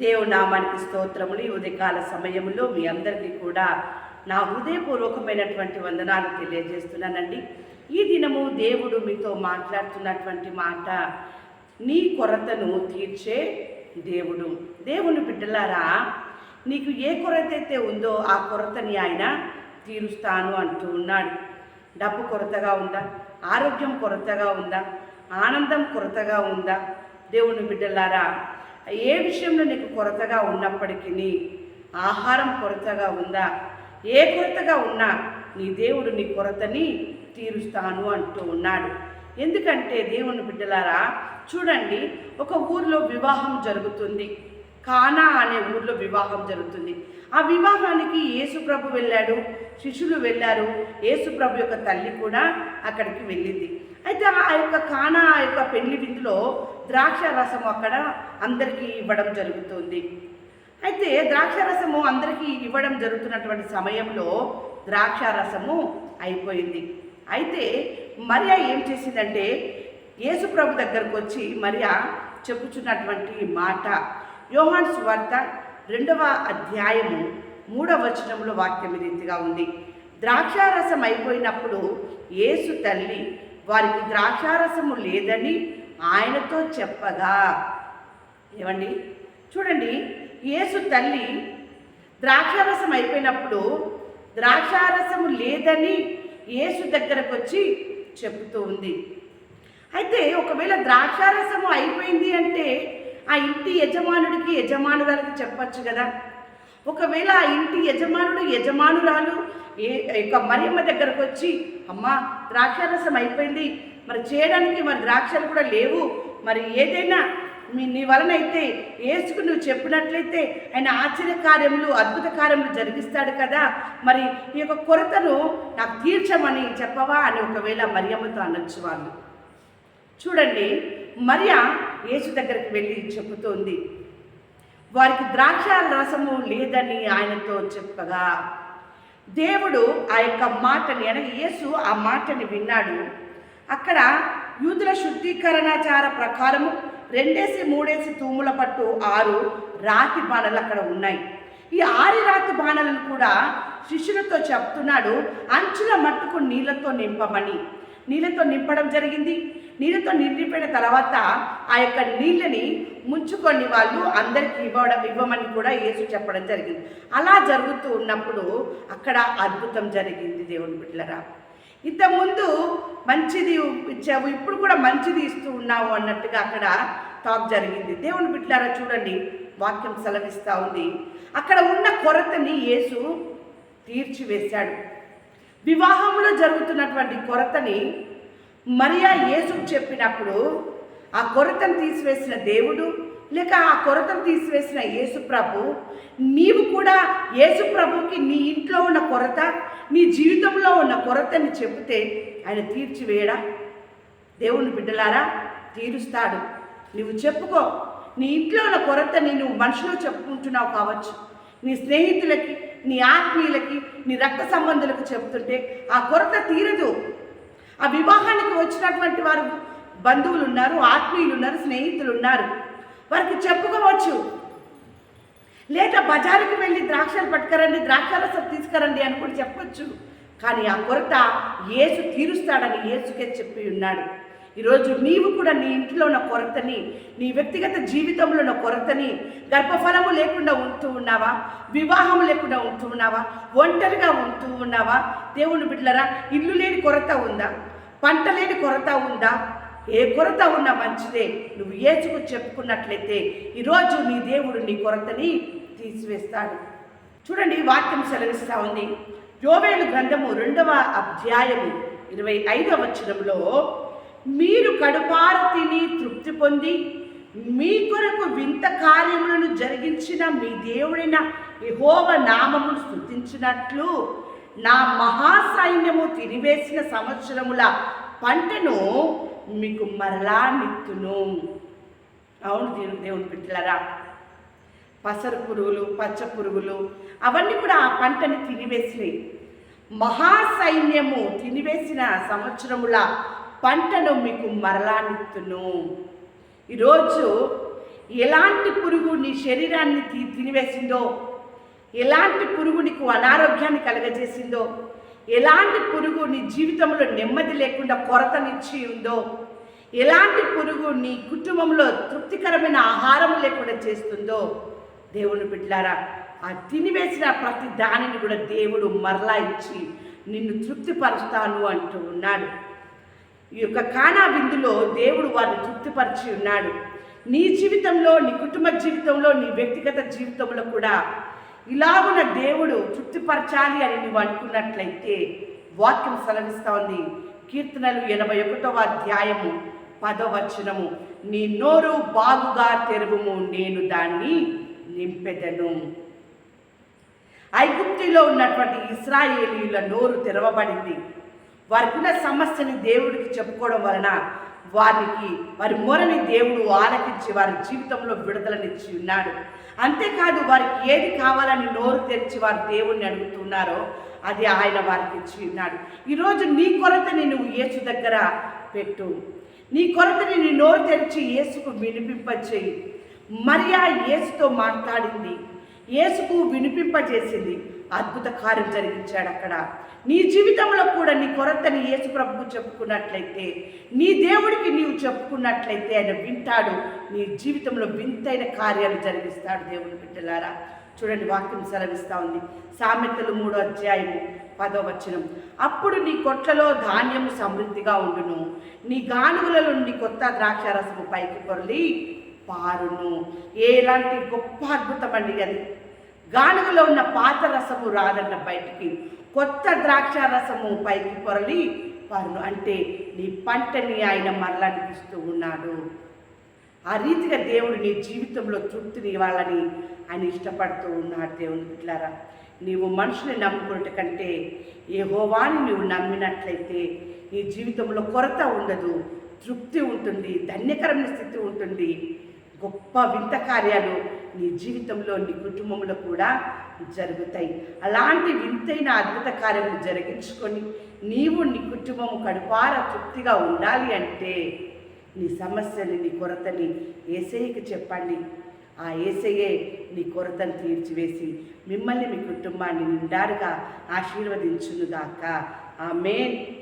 దేవు నామానికి స్తోత్రములు. ఈ ఉదయకాల సమయంలో మీ అందరికీ కూడా నా హృదయపూర్వకమైనటువంటి వందనాలు తెలియజేస్తున్నానండి. ఈ దినము దేవుడు మీతో మాట్లాడుతున్నటువంటి మాట నీ కొరతను తీర్చే దేవుడు. దేవుని బిడ్డలారా నీకు ఏ కొరత అయితే ఉందో ఆ కొరతని ఆయన తీరుస్తాను అంటూ ఉన్నాడు. డబ్బు కొరతగా ఉందా? ఆరోగ్యం కొరతగా ఉందా? ఆనందం కొరతగా ఉందా? దేవుని బిడ్డలారా ఏ విషయంలో నీకు కొరతగా ఉన్నప్పటికీ ఆహారం కొరతగా ఉందా? ఏ కొరతగా ఉన్నా నీ దేవుడు నీ కొరతని తీరుస్తాను అంటూ ఉన్నాడు. ఎందుకంటే దేవుని బిడ్డలారా చూడండి ఒక ఊర్లో వివాహం జరుగుతుంది. కానా అనే ఊర్లో వివాహం జరుగుతుంది. ఆ వివాహానికి యేసుప్రభు వెళ్ళాడు శిష్యులు వెళ్ళారు. యేసుప్రభు యొక్క తల్లి కూడా అక్కడికి వెళ్ళింది. అయితే ఆ యొక్క కానా ఆ యొక్క పెళ్ళి విందులో ద్రాక్ష రసము అక్కడ అందరికీ ఇవ్వడం జరుగుతుంది. అయితే ద్రాక్ష రసము అందరికీ ఇవ్వడం జరుగుతున్నటువంటి సమయంలో ద్రాక్ష రసము అయిపోయింది. అయితే మరియా ఏం చేసిందంటే యేసుప్రభు దగ్గరకు వచ్చి మరియా చెప్పుచున్నటువంటి మాట యోహాన్ సువార్త రెండవ అధ్యాయము మూడవ వచనంలో వాక్యం రీతిగా ఉంది. ద్రాక్షారసం అయిపోయినప్పుడు యేసు తల్లి వారికి ద్రాక్షారసము లేదని ఆయనతో చెప్పగా. ఏమండి? చూడండి యేసు తల్లి ద్రాక్షారసం అయిపోయినప్పుడు ద్రాక్షారసము లేదని యేసు దగ్గరకు వచ్చి చెబుతూ ఉంది. అయితే ఒకవేళ ద్రాక్షారసము అయిపోయింది అంటే ఆ ఇంటి యజమానుడికి యజమానురాలకి చెప్పచ్చు కదా. ఒకవేళ ఆ ఇంటి యజమానుడు యజమానురాలు ఏ యొక్క మరియమ్మ దగ్గరకు వచ్చి అమ్మ ద్రాక్షారసం అయిపోయింది మరి చేయడానికి మరి ద్రాక్షలు కూడా లేవు. మరి ఏదైనా మీ నీ వలన అయితే ఏసుకు నువ్వు చెప్పినట్లయితే ఆయన ఆశ్చర్య కార్యములు అద్భుత కార్యములు జరిగిస్తాడు కదా. మరి ఈ యొక్క కొరతను నాకు తీర్చమని చెప్పవా అని ఒకవేళ మరియమ్మతో అనొచ్చు వాళ్ళు. చూడండి మరియ యేసు దగ్గరికి వెళ్ళి చెబుతోంది వారికి ద్రాక్ష రసము లేదని ఆయనతో చెప్పగా. దేవుడు ఆ యొక్క మాటని అనగా యేసు ఆ మాటని విన్నాడు. అక్కడ యూదుల శుద్ధీకరణాచార ప్రకారము రెండేసి మూడేసి తూముల పట్టు ఆరు రాతి బాణలు అక్కడ ఉన్నాయి. ఈ ఆరి రాతి బాణలను కూడా శిష్యులతో చెప్తున్నాడు అంచుల మట్టుకు నీళ్ళతో నింపమని. నీళ్ళతో నింపడం జరిగింది. నీళ్ళతో నిండిపోయిన తర్వాత ఆ యొక్క నీళ్ళని ముంచుకొని వాళ్ళు అందరికీ ఇవ్వడం ఇవ్వమని కూడా యేసు చెప్పడం జరిగింది. అలా జరుగుతూ ఉన్నప్పుడు అక్కడ అద్భుతం జరిగింది దేవుని బిడ్డలరా. ఇంతకుముందు మంచిది ఇచ్చావు ఇప్పుడు కూడా మంచిది ఇస్తూ ఉన్నావు అన్నట్టుగా అక్కడ టాక్ జరిగింది. దేవుని బిడ్డారా చూడండి వాక్యం సెలవిస్తూ ఉంది. అక్కడ ఉన్న కొరతని యేసు తీర్చివేశాడు. వివాహంలో జరుగుతున్నటువంటి కొరతని మరియా యేసుకు చెప్పినప్పుడు ఆ కొరతను తీసివేసిన దేవుడు లేక ఆ కొరతను తీసివేసిన యేసుప్రభు నీవు కూడా యేసుప్రభుకి నీ ఇంట్లో ఉన్న కొరత నీ జీవితంలో ఉన్న కొరతని చెబితే ఆయన తీర్చివేయడా? దేవుని బిడ్డలారా తీరుస్తాడు. నువ్వు చెప్పుకో నీ ఇంట్లో ఉన్న కొరతని నువ్వు మనుషులు చెప్పుకుంటున్నావు కావచ్చు. నీ స్నేహితులకి నీ ఆత్మీయులకి నీ రక్త సంబంధులకు చెప్తుంటే ఆ కొరత తీరదు. ఆ వివాహానికి వచ్చినటువంటి వారు బంధువులు ఉన్నారు ఆత్మీయులు ఉన్నారు స్నేహితులు ఉన్నారు. వారికి చెప్పుకోవచ్చు. లేదా బజారుకి వెళ్ళి ద్రాక్షలు పట్టుకరండి ద్రాక్షారసం తీసుకురండి అని కూడా చెప్పొచ్చు. కానీ ఆ కొరత ఏసు తీరుస్తాడని ఏసుకే చెప్పి ఉన్నాడు. ఈరోజు నీవు కూడా నీ ఇంట్లో ఉన్న కొరతని నీ వ్యక్తిగత జీవితంలో ఉన్న కొరతని గర్భఫలము లేకుండా ఉంటూ ఉన్నావా? వివాహం లేకుండా ఉంటూ ఉన్నావా? ఒంటరిగా ఉంటూ ఉన్నావా? దేవుని బిడ్డలరా ఇల్లు లేని కొరత ఉందా? పంట లేని కొరత ఉందా? ఏ కొరత ఉన్నా మంచిదే. నువ్వు ఏచుకు చెప్పుకున్నట్లయితే ఈరోజు నీ దేవుడు నీ కొరతని తీసివేస్తాడు. చూడండి వాక్యం సెలవిస్తూ ఉంది. యోవేలు గ్రంథము రెండవ అధ్యాయము ఇరవై ఐదవ వచనంలో మీరు కడుపార తిని తృప్తి పొంది మీ కొరకు వింత కార్యములను జరిగించిన మీ దేవుడైన యెహోవ నామమును స్థుతించినట్లు నా మహాసైన్యము తిరివేసిన సంవత్సరముల పంటను మీకు మరలా నిత్తును. అవును దేవుని దేవుని పెట్టలరా పసరు పురుగులు పచ్చ పురుగులు అవన్నీ కూడా ఆ పంటని తినివేసినాయి మహాసైన్యము తినివేసిన సంవత్సరముల పంటను మీకు మరలా నిత్తును. ఈరోజు ఎలాంటి పురుగు నీ శరీరాన్ని తి- తినివేసిందో ఎలాంటి పురుగు నీకు అనారోగ్యాన్ని కలగజేసిందో ఎలాంటి పురుగు నీ జీవితంలో నెమ్మది లేకుండా కొరతనిచ్చి ఉందో ఎలాంటి పురుగు నీ కుటుంబంలో తృప్తికరమైన ఆహారం లేకుండా చేస్తుందో దేవుని బిడ్డారా ఆ తినివేసిన ప్రతి దానిని కూడా దేవుడు మరలా ఇచ్చి నిన్ను తృప్తిపరుస్తాను అంటూ ఉన్నాడు. ఈ యొక్క కానా విందులో దేవుడు వారిని తృప్తిపరిచి ఉన్నాడు. నీ జీవితంలో నీ కుటుంబ జీవితంలో నీ వ్యక్తిగత జీవితంలో కూడా ఇలాగున దేవుడు తృప్తిపరచాలి అని నువ్వు అనుకున్నట్లయితే వాక్యం సెలవిస్తా ఉంది కీర్తనలు ఎనభై ఒకటవ అధ్యాయము పదవచనము నీ నోరు బాగుగా తెరువుము నేను దాన్ని నింపెదను. ఐగుప్తిలో ఉన్నటువంటి ఇస్రాయేలీల నోరు తెరవబడింది. వారికి ఉన్న సమస్యని దేవుడికి చెప్పుకోవడం వలన వారికి వారి మొరని దేవుడు ఆలకించి వారి జీవితంలో విడుదలనిచ్చి ఉన్నాడు. అంతేకాదు వారికి ఏది కావాలని నోరు తెరిచి వారు దేవుణ్ణి అడుగుతున్నారో అది ఆయన వారికి ఇచ్చి ఉన్నాడు. ఈరోజు నీ కొరతని నువ్వు యేసు దగ్గర పెట్టు. నీ కొరతని నీ నోరు తెరిచి యేసుకు వినిపింపచేయి మరియా యేసుతో మాట్లాడింది. యేసుకు వినిపింపజేసింది. అద్భుత కార్యం జరిగించాడు అక్కడ. నీ జీవితంలో కూడా నీ కొరతని యేసు ప్రభుకు చెప్పుకున్నట్లయితే నీ దేవుడికి నీవు చెప్పుకున్నట్లయితే ఆయన వింటాడు. నీ జీవితంలో వింతైన కార్యాలు జరిగిస్తాడు దేవుని బిడ్డలారా. చూడండి వాక్యం సెలవిస్తా ఉంది. సామెతలు మూడో అధ్యాయము పదో వచనం. అప్పుడు నీ కొట్లలో ధాన్యము సమృద్ధిగా ఉండును. నీ గానుగులలో నుండి కొత్త ద్రాక్షారసము పైకి పొరలి పారును. ఏలాంటి గొప్ప అద్భుతం అండి అది. గానుగలో ఉన్న పాత రసము రాదన్న బయటికి కొత్త ద్రాక్ష రసము పైకి పొరలి పారును. అంటే నీ పంటని ఆయన మరలనిపిస్తూ ఉన్నాడు. ఆ రీతిగా దేవుడు నీ జీవితంలో తృప్తిని ఇవ్వాలని ఆయన ఇష్టపడుతూ ఉన్నాడు దేవుని ఇట్లారా నీవు మనుషుని నమ్ముకున్నట కంటే ఏ హోవాని నువ్వు నమ్మినట్లయితే నీ జీవితంలో కొరత ఉండదు తృప్తి ఉంటుంది ధన్యకరమైన స్థితి ఉంటుంది. గొప్ప వింత కార్యాలు నీ జీవితంలో నీ కుటుంబంలో కూడా జరుగుతాయి. అలాంటి వింతైన అద్భుత కార్యము జరిగించుకొని నీవు నీ కుటుంబము కడుపార తృప్తిగా ఉండాలి అంటే నీ సమస్యని నీ కొరతని ఏసైకి చెప్పండి. ఆ ఏసయ్యే నీ కొరతను తీర్చివేసి మిమ్మల్ని మీ కుటుంబాన్ని నిండారుగా ఆశీర్వదించునుగాక. ఆమెన్.